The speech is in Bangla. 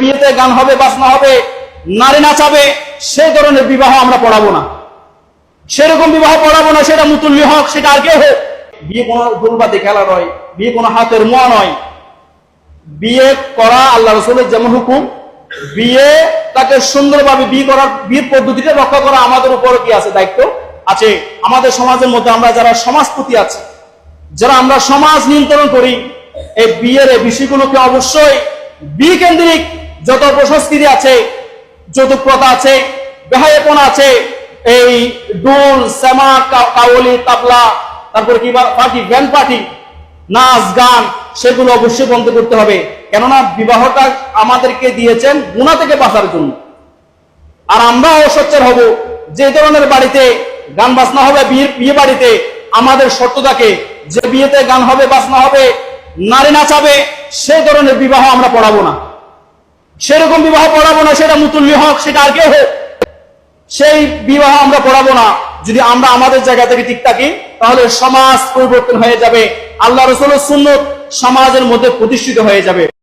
বিয়েতে গান হবে, বাজনা হবে, নারী নাচাবে সেই ধরনের বিবাহ আমরা পড়াবো না। সেরকম বিবাহ পড়াবো না, সেটা মুতুল্লি হোক, সেটা আর কেউ হোক। বিয়ে কোনো দুলবাতি খেলা নয়, বিয়ে কোনো হাতের মোয়া নয়। বিয়ে করা আল্লাহ রসুলের যেমন হুকুম, বিয়ে তাকে সুন্দরভাবে বিয়ে করার, বিয়ের পদ্ধতিটা রক্ষা করা আমাদের উপর কি আছে, দায়িত্ব? আছে। আমাদের সমাজের মধ্যে আমরা যারা সমাজপতি আছে, যারা আমরা সমাজ নিয়ন্ত্রণ করি, এই বিয়ের এই বিষয়গুলোকে অবশ্যই বিয়ে কেন্দ্রিক যত প্রশস্তি আছে যৌতুক প্রথা আছে, বেহায়াপনা আছে, এই ডোল শ্যামা, কা- কাওয়ালি তাবলা, তারপরে কি পার্টি ব্যান্ড পার্টি, নাচ, গান, সেগুলো অবশ্যই বন্ধ করতে হবে। কেননা বিবাহটা আমাদেরকে দিয়েছেন গুণা থেকে বাঁচার জন্য। আর আমরাও সোচ্চার হব। যে ধরনের বাড়িতে গান বাজনা হবে বিয়ে বাড়িতে, আমাদের শর্ত থাকে, যে বিয়েতে গান হবে, বাজনা হবে, নারী নাচাবে, সেই ধরনের বিবাহ আমরা পড়াবো না। সেরকম বিবাহ পড়াবো না, সেটা মুতুল্লি হোক, সেটা আর কেউ হোক। সেই বিবাহ আমরা পড়াবো না। যদি আমরা আমাদের জায়গা থেকে ঠিক থাকি, তাহলে সমাজ পরিবর্তন হয়ে যাবে। আল্লাহ রসুল সুন্নত সমাজের মধ্যে প্রতিষ্ঠিত হয়ে যাবে।